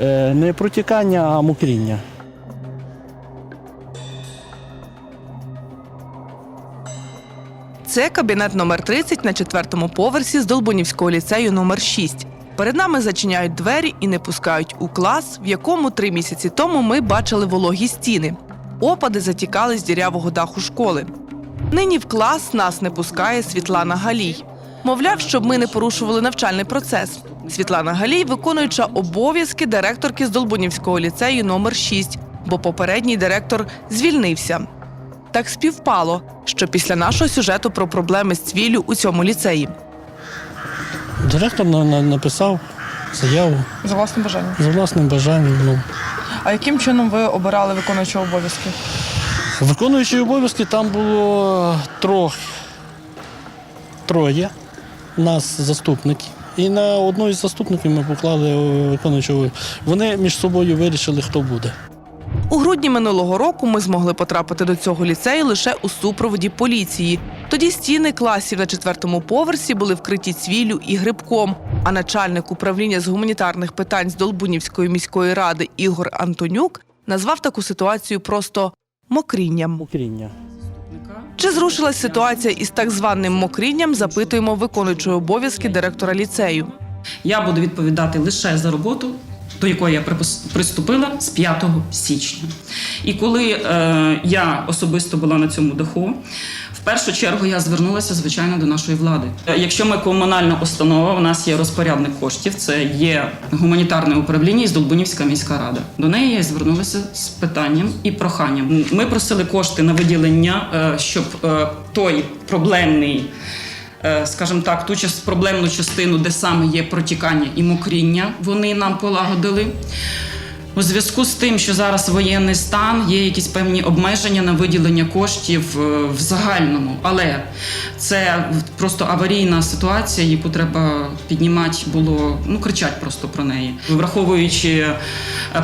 Е, Не протікання, а мокріння. Це кабінет номер 30 на четвертому поверсі з Долбунівського ліцею номер 6. Перед нами зачиняють двері і не пускають у клас, в якому три місяці тому ми бачили вологі стіни. Опади затікали з дірявого даху школи. Нині в клас нас не пускає Світлана Галій. Мовляв, щоб ми не порушували навчальний процес. Світлана Галій, виконуюча обов'язки директорки з Долбунівського ліцею номер 6, бо попередній директор звільнився. Так співпало, що після нашого сюжету про проблеми з цвіллю у цьому ліцеї. Директор на- на- написав заяву За власним бажанням. за власним бажанням. Ну, А яким чином ви обирали виконуючого обов'язки? Виконуючі обов'язки там було трох, троє нас заступників. І на одну із заступників ми поклали е, виконуючого. Вони між собою вирішили, хто буде. У грудні минулого року ми змогли потрапити до цього ліцею лише у супроводі поліції. Тоді стіни класів на четвертому поверсі були вкриті цвіллю і грибком. А начальник управління з гуманітарних питань з Долбунівської міської ради Ігор Антонюк назвав таку ситуацію просто мокрінням. Мокріння. Чи зрушилась ситуація із так званим мокрінням? Запитуємо виконуючого обов'язки директора ліцею. Я буду відповідати лише за роботу, до якої я приступила з 5 січня. І коли е, я особисто була на цьому даху, першу чергу я звернулася, звичайно, до нашої влади. Е, Якщо ми комунальна установа, у нас є розпорядник коштів, це є гуманітарне управління і Здолбунівська міська рада. До неї я звернулася з питанням і проханням. Ми просили кошти на виділення, е, щоб е, той проблемний скажімо так, ту проблемну частину, де саме є протікання і мокріння, вони нам полагодили. У зв'язку з тим, що зараз воєнний стан, є якісь певні обмеження на виділення коштів е, в загальному, але це просто аварійна ситуація, яку треба піднімати було, ну кричать просто про неї. Враховуючи е,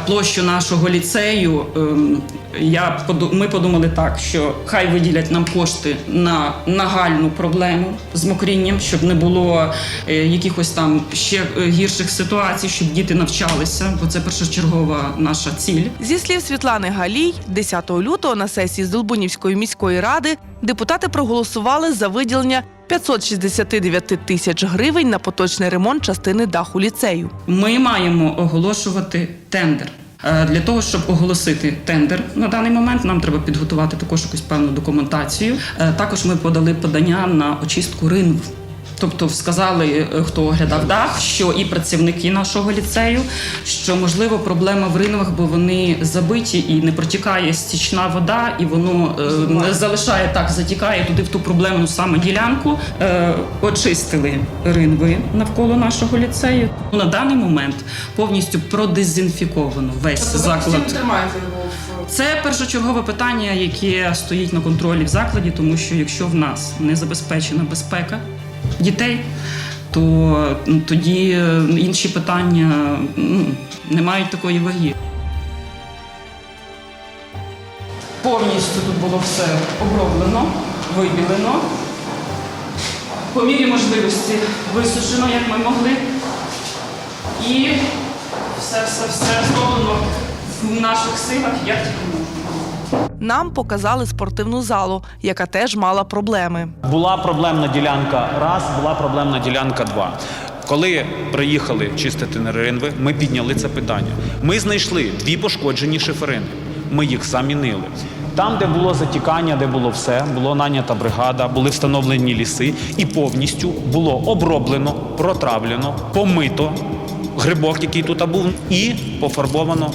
площу нашого ліцею, ем, я ми подумали так, що хай виділять нам кошти на нагальну проблему з мокрінням, щоб не було е, якихось там ще гірших ситуацій, щоб діти навчалися, бо це першочергова наша ціль. Зі слів Світлани Галій, 10 лютого на сесії з Долбунівської міської ради депутати проголосували за виділення 569 тисяч гривень на поточний ремонт частини даху ліцею. Ми маємо оголошувати тендер. Е, Для того, щоб оголосити тендер на даний момент, нам треба підготувати також якусь певну документацію. Е, Також ми подали подання на очистку ринву. Тобто сказали, е, хто оглядав дах, що і працівники нашого ліцею, що можливо проблема в ринвах, бо вони забиті і не протікає стічна вода, і воно е, не залишає так, затікає туди в ту проблемну саме ділянку. Е, очистили ринви навколо нашого ліцею. На даний момент повністю продезінфіковано весь заклад. Це першочергове питання, яке стоїть на контролі в закладі, тому що якщо в нас не забезпечена безпека дітей, то ну, тоді е, інші питання ну, не мають такої ваги. Повністю тут було все оброблено, вибілено. По мірі можливості висушено, як ми могли. І все-все-все зроблено в наших силах, як тільки. Нам показали спортивну залу, яка теж мала проблеми. Була проблемна ділянка раз, була проблемна ділянка два. Коли приїхали чистити неринви, ми підняли це питання. Ми знайшли дві пошкоджені шиферини. Ми їх замінили. Там, де було затікання, де було все, було нанята бригада, були встановлені ліси, і повністю було оброблено, протравлено, помито грибок, який тут був, і пофарбовано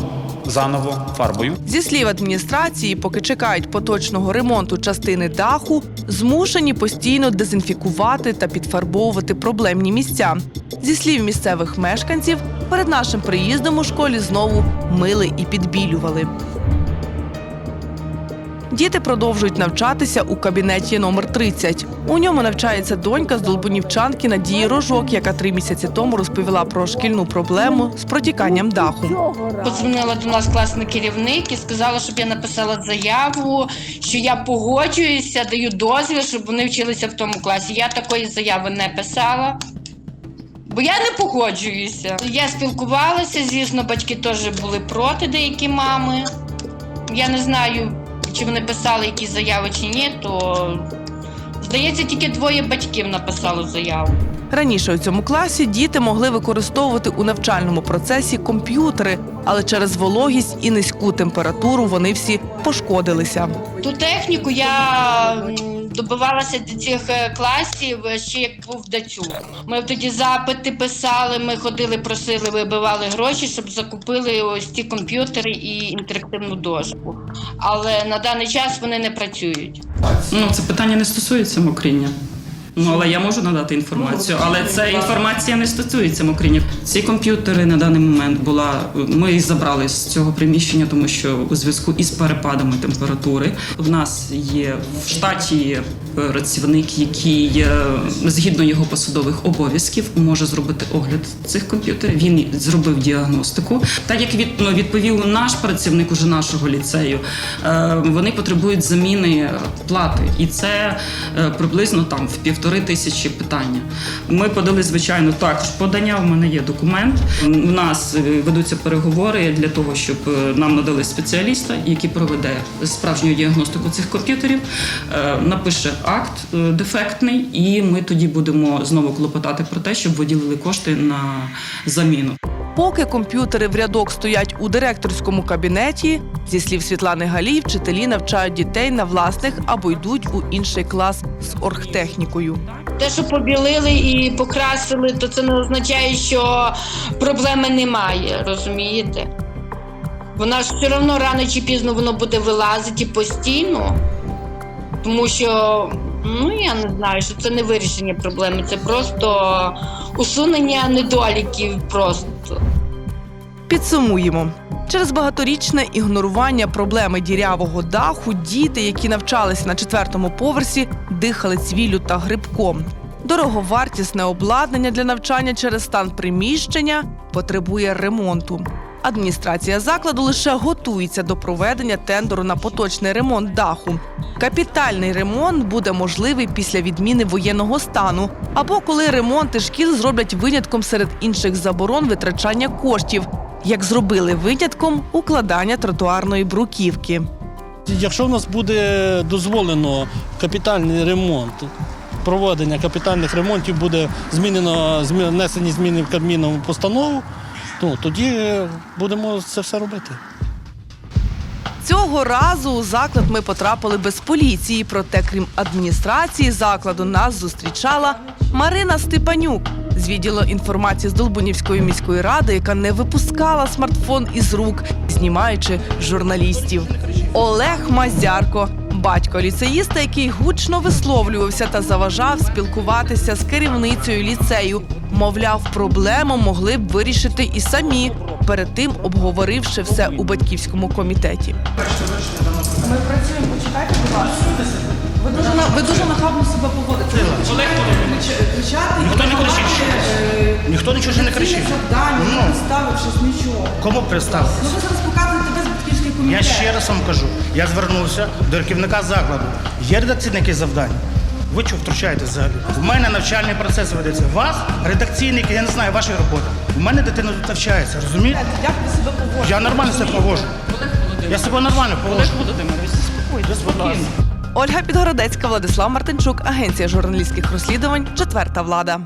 заново фарбою. Зі слів адміністрації, поки чекають поточного ремонту частини даху, змушені постійно дезінфікувати та підфарбовувати проблемні місця. Зі слів місцевих мешканців, перед нашим приїздом у школі знову мили і підбілювали. Діти продовжують навчатися у кабінеті номер 30. У ньому навчається донька з долбунівчанки Надії Рожок, яка три місяці тому розповіла про шкільну проблему з протіканням даху. Подзвонила до нас класний керівник і сказала, щоб я написала заяву, що я погоджуюся, даю дозвіл, щоб вони вчилися в тому класі. Я такої заяви не писала. Бо я не погоджуюся. Я спілкувалася, звісно, батьки теж були проти деякі мами. Я не знаю, чи вони писали якісь заяви чи ні, то здається, тільки двоє батьків написали заяву. Раніше у цьому класі діти могли використовувати у навчальному процесі комп'ютери, але через вологість і низьку температуру вони всі пошкодилися. Ту техніку я добивалася до цих е, класів ще як був дацю. Ми тоді запити писали, ми ходили, просили, вибивали гроші, щоб закупили ось ці комп'ютери і інтерактивну дошку. Але на даний час вони не працюють. Ну, це питання не стосується мокріння. Ну, але я можу надати інформацію, але ця інформація не стосується мокріння. Ці комп'ютери на даний момент була. Ми їх забрали з цього приміщення, тому що у зв'язку із перепадами температури в нас є в штаті працівник, який е, згідно його посадових обов'язків може зробити огляд цих комп'ютерів. Він зробив діагностику. Так як від, ну, відповів наш працівник уже нашого ліцею, е, вони потребують заміни плати, і це е, приблизно там в півтори тисячі питання. Ми подали, звичайно, також подання. У мене є документ. У нас е, ведуться переговори для того, щоб е, нам надали спеціаліста, який проведе справжню діагностику цих комп'ютерів, е, напише акт дефектний, і ми тоді будемо знову клопотати про те, щоб виділили кошти на заміну. Поки комп'ютери в рядок стоять у директорському кабінеті, зі слів Світлани Галій, вчителі навчають дітей на власних або йдуть у інший клас з оргтехнікою. Те, що побілили і покрасили, то це не означає, що проблеми немає, розумієте? Вона ж все одно рано чи пізно воно буде вилазити постійно, тому що, ну я не знаю, що це не вирішення проблеми, це просто усунення недоліків просто. Підсумуємо. Через багаторічне ігнорування проблеми дірявого даху діти, які навчалися на четвертому поверсі, дихали цвіллю та грибком. Дороговартісне обладнання для навчання через стан приміщення потребує ремонту. Адміністрація закладу лише готується до проведення тендеру на поточний ремонт даху. Капітальний ремонт буде можливий після відміни воєнного стану або коли ремонти шкіл зроблять винятком серед інших заборон витрачання коштів, як зробили винятком укладання тротуарної бруківки. Якщо в нас буде дозволено капітальний ремонт, проведення капітальних ремонтів буде змінено внесені зміни в Кабмінову постанову, ну, тоді будемо це все робити. Цього разу у заклад ми потрапили без поліції. Проте, крім адміністрації закладу, нас зустрічала Марина Степанюк з відділу інформації з Долбунівської міської ради, яка не випускала смартфон із рук, знімаючи журналістів. Олег Мазярко, батько ліцеїста, який гучно висловлювався та заважав спілкуватися з керівницею ліцею. Мовляв, проблему могли б вирішити і самі, перед тим обговоривши все у батьківському комітеті. Ми працюємо, почекайте, будь ласка. Ви дуже, на- ви дуже нахабно себе поводите. Кричати, Ніхто не кричить. Ніхто нічого не кричить. завдання, не представившись, нічого. Кому представити? Ну ви зараз показуєте. Я ще раз вам кажу, я звернувся до керівника закладу. Є редакційне якесь завдання? Ви чого втручаєтесь взагалі? У мене навчальний процес ведеться. У вас редакційний, я не знаю, вашої роботи. У мене дитина тут навчається, розумієте? Як ви себе поводите? Я нормально себе поводжу. Я себе нормально поводжу. Володимирович, спокійно. Ольга Підгородецька, Владислав Мартинчук, агенція журналістських розслідувань, четверта влада.